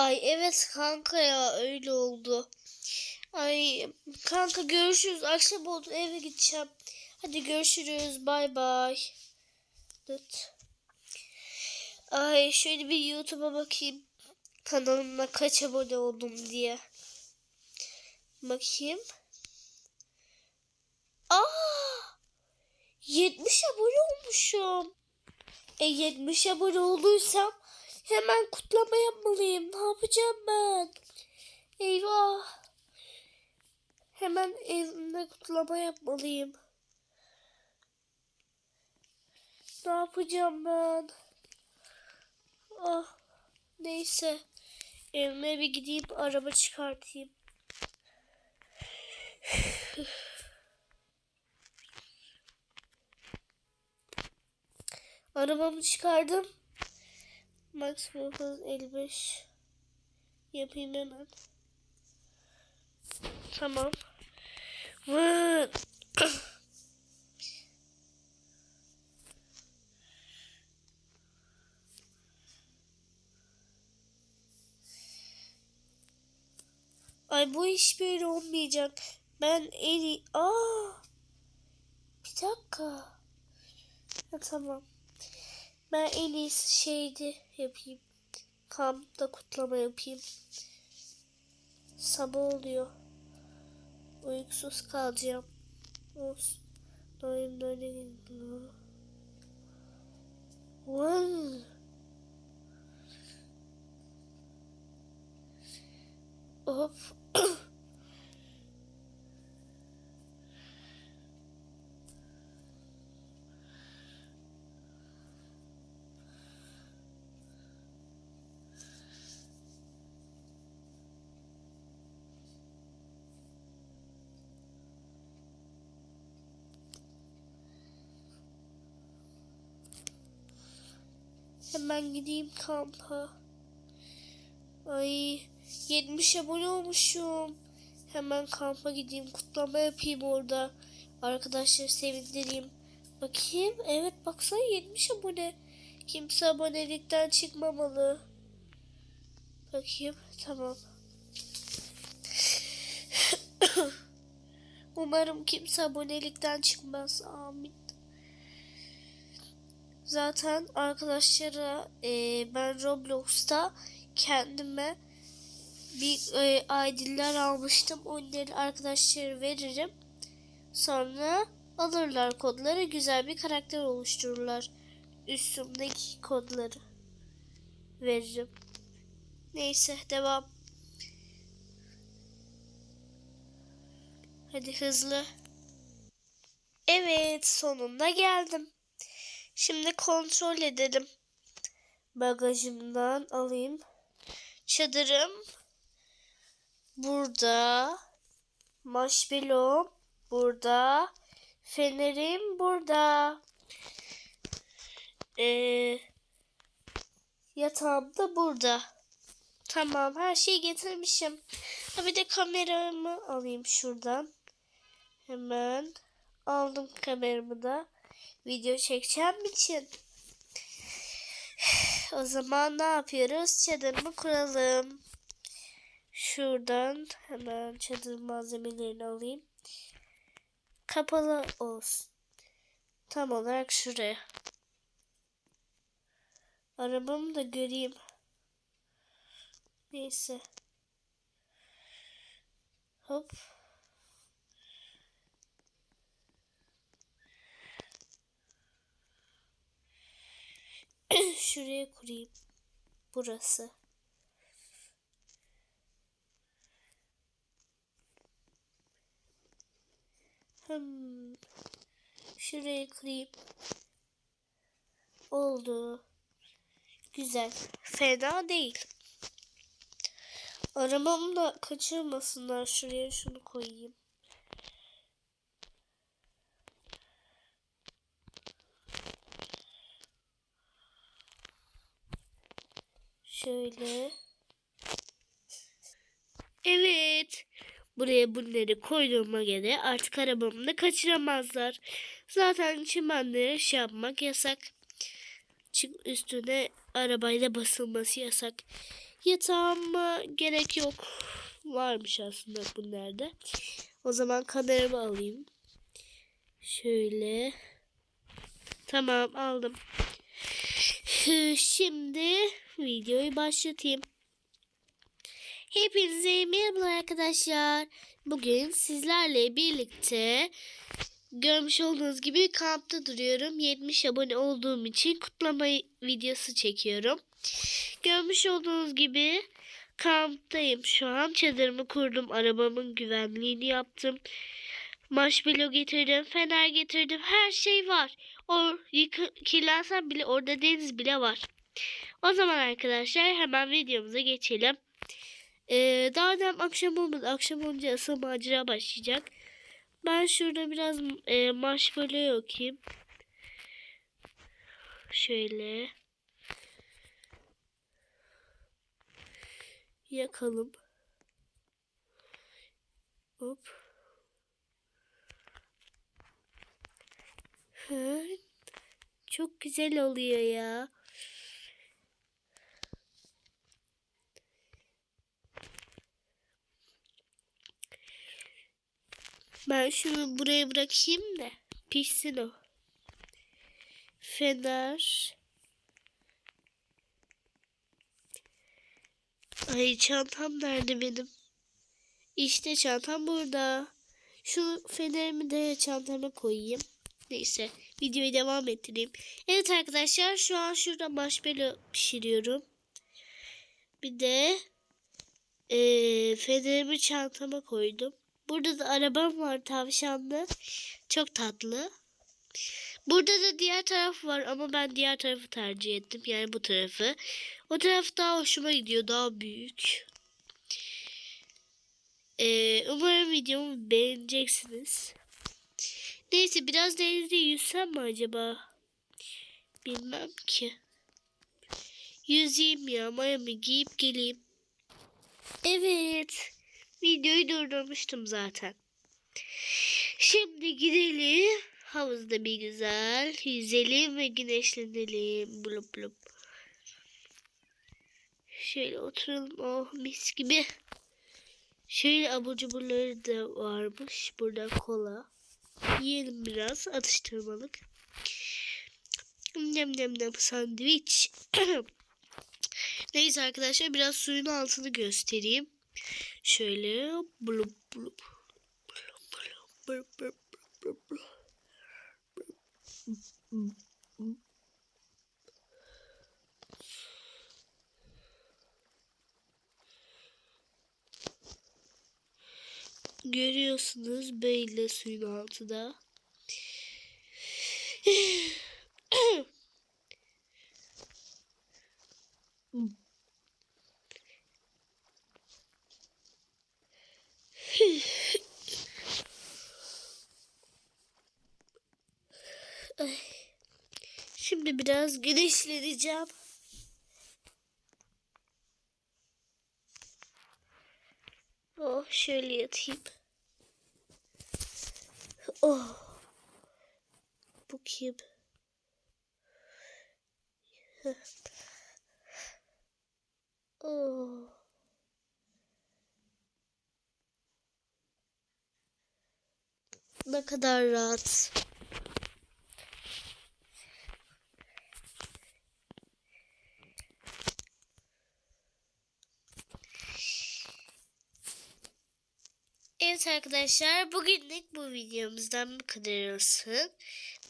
Ay evet kanka ya öyle oldu. Ay kanka görüşürüz. Akşam oldu eve gideceğim. Hadi görüşürüz. Bay bay. Dıt. Ay şöyle bir YouTube'a bakayım. Kanalıma kaç abone oldum diye. Bakayım. Aa! 70 abone olmuşum. E 70 abone olduysam hemen kutlama yapmalıyım. Ne yapacağım ben? Eyvah. Hemen evimde kutlama yapmalıyım. Ne yapacağım ben? Ah, neyse. Evime bir gideyim araba çıkartayım. Arabamı çıkardım. Maksimum hız 55. Yapayım hemen. Tamam. Vın. Ay bu iş böyle olmayacak. Ben en iyi... Aa! Bir dakika. Ha, tamam. Ben en iyisi şeydi yapayım. Kampta kutlama yapayım. Sabah oluyor. Uykusuz kalacağım. Olsun. Böyle gidiyor. Vay. Hop. Hemen gideyim kampa. Ay 70 abone olmuşum. Hemen kampa gideyim kutlama yapayım orada. Arkadaşları sevindireyim. Bakayım. Evet baksana 70 abone. Kimse abonelikten çıkmamalı. Bakayım. Tamam. Umarım kimse abonelikten çıkmaz. Amin. Zaten arkadaşlara e, ben Roblox'ta kendime bir e, ID'ler almıştım. Onları arkadaşlara veririm. Sonra alırlar kodları. Güzel bir karakter oluştururlar. Üstümdeki kodları veririm. Neyse devam. Hadi hızlı. Evet sonunda geldim. Şimdi kontrol edelim. Bagajımdan alayım. Çadırım burada. Marshmallow burada. Fenerim burada. Ee, yatağım da burada. Tamam her şeyi getirmişim. Ha bir de kameramı alayım şuradan. Hemen aldım kameramı da video çekeceğim için. O zaman ne yapıyoruz? Çadırımı kuralım. Şuradan hemen çadır malzemelerini alayım. Kapalı olsun. Tam olarak şuraya. Arabamı da göreyim. Neyse. Hop. Şuraya kurayım. Burası. Hmm. Şuraya kurayım. Oldu. Güzel. Fena değil. Arabamı da kaçırmasınlar. Şuraya şunu koyayım. Şöyle. Evet. Buraya bunları koyduğuma göre artık arabamı da kaçıramazlar. Zaten çimenlere şey yapmak yasak. Çık üstüne arabayla basılması yasak. Yatağıma gerek yok. Varmış aslında bunlarda. O zaman kameramı alayım. Şöyle. Tamam aldım. Şimdi videoyu başlatayım. Hepinize merhaba arkadaşlar. Bugün sizlerle birlikte görmüş olduğunuz gibi kampta duruyorum. 70 abone olduğum için kutlama videosu çekiyorum. Görmüş olduğunuz gibi kamptayım şu an. Çadırımı kurdum. Arabamın güvenliğini yaptım. Marshmallow getirdim. Fener getirdim. Her şey var. O yıkı, kirlensem bile orada deniz bile var. O zaman arkadaşlar hemen videomuza geçelim. Ee, daha dem akşam olmadı. Akşam olunca asıl macera başlayacak. Ben şurada biraz e, marshmallow okuyayım. Şöyle. Yakalım. Hop. Çok güzel oluyor ya. Ben şunu buraya bırakayım da pişsin o. Fener. Ay çantam nerede benim? İşte çantam burada. Şu fenerimi de çantama koyayım. Neyse videoyu devam ettireyim. Evet arkadaşlar şu an şurada marshmallow pişiriyorum. Bir de e, fenerimi çantama koydum. Burada da arabam var tavşanlı. Çok tatlı. Burada da diğer taraf var ama ben diğer tarafı tercih ettim. Yani bu tarafı. O taraf daha hoşuma gidiyor. Daha büyük. Ee, umarım videomu beğeneceksiniz. Neyse biraz denizde yüzsem mi acaba? Bilmem ki. Yüzeyim ya. Mayamı giyip geleyim. Evet. Videoyu durdurmuştum zaten. Şimdi gidelim. Havuzda bir güzel yüzelim ve güneşlenelim. Blup blup. Şöyle oturalım. Oh mis gibi. Şöyle abur cuburları da varmış. Burada kola. Yiyelim biraz atıştırmalık. Nem nem nem sandviç. Neyse arkadaşlar biraz suyun altını göstereyim. Şöyle blup blup. Blup blup blup blup blup. Böyle suyun altında. Ay. Şimdi biraz güneşleneceğim. Oh şöyle yatayım. Oh. Bu kim? Oh. Ne kadar rahat. Evet arkadaşlar bugünlük bu videomuzdan bu kadar olsun.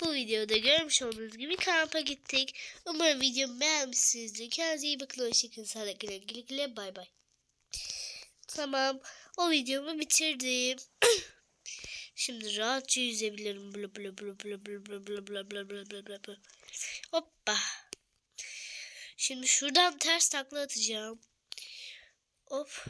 Bu videoda görmüş olduğunuz gibi kampa gittik. Umarım videomu beğenmişsinizdir. Kendinize iyi bakın. Hoşçakalın. Sağlıkla güle güle. Bay bay. Tamam. O videomu bitirdim. Şimdi rahatça yüzebilirim. Bla bla bla bla bla bla bla bla bla bla bla bla bla. Hoppa. Şimdi şuradan ters takla atacağım. Hop.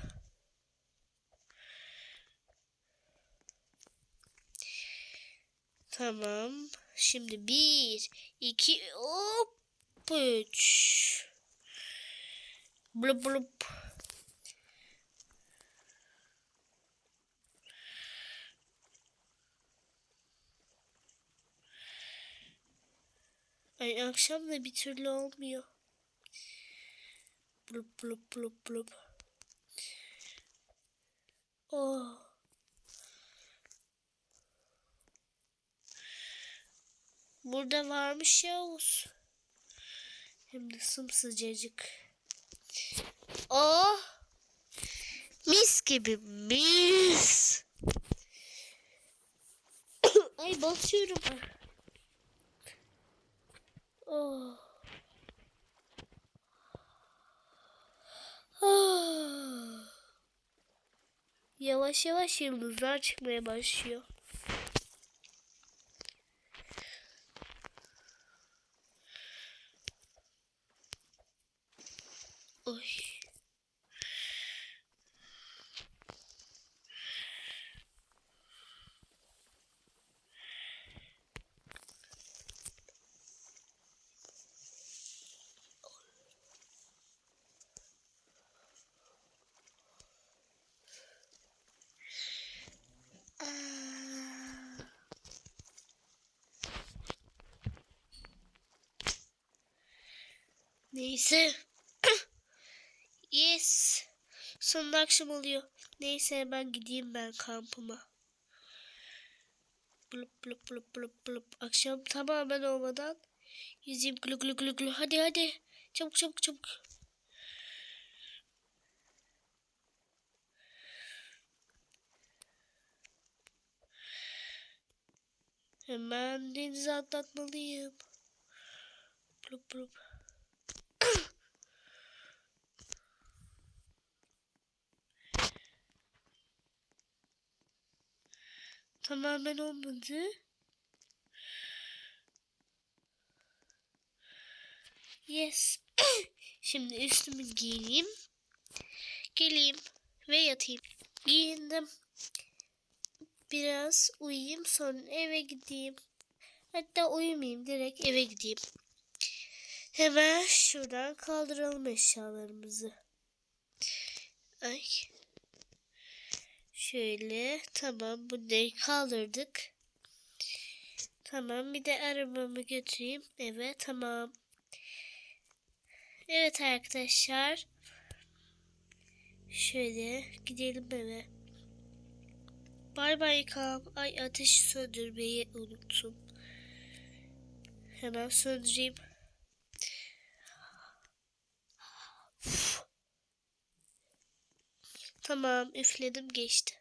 Tamam. Şimdi bir, iki, hop, üç. Blup blup. Ay akşam da bir türlü olmuyor. Blup blup blup blup. Oh. Burada varmış Yavuz. Hem de sımsıcacık. Oh. Mis gibi mis. Ay basıyorum. Oh. Ah. Yavaş yavaş yıldızlar çıkmaya başlıyor. Neyse. yes. Sonunda akşam oluyor. Neyse ben gideyim ben kampıma. Blup blup blup blup blup. Akşam tamamen olmadan yüzeyim glu glu glu glu. Hadi hadi. Çabuk çabuk çabuk. Hemen denize atlatmalıyım. Blup blup. Tamamen olmadı. Yes. Şimdi üstümü giyeyim. Geleyim ve yatayım. Giyindim. Biraz uyuyayım sonra eve gideyim. Hatta uyumayayım direkt eve gideyim. Hemen şuradan kaldıralım eşyalarımızı. Ay. Şöyle tamam bunları kaldırdık. Tamam bir de arabamı götüreyim eve tamam. Evet arkadaşlar. Şöyle gidelim eve. Bay bay kam. Ay ateşi söndürmeyi unuttum. Hemen söndüreyim. Tamam üfledim geçti.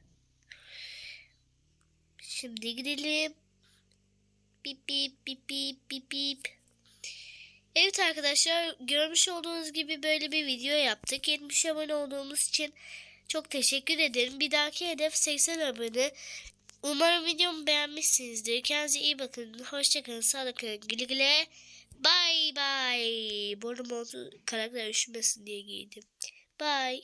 Şimdi gidelim. Bip bip bip bip bip bip. Evet arkadaşlar görmüş olduğunuz gibi böyle bir video yaptık. 70 abone olduğumuz için çok teşekkür ederim. Bir dahaki hedef 80 abone. Umarım videomu beğenmişsinizdir. Kendinize iyi bakın. Hoşçakalın. Sağlıklı. Güle güle. Bye bye. Burnum oldu karakter üşümesin diye giydim. Bye.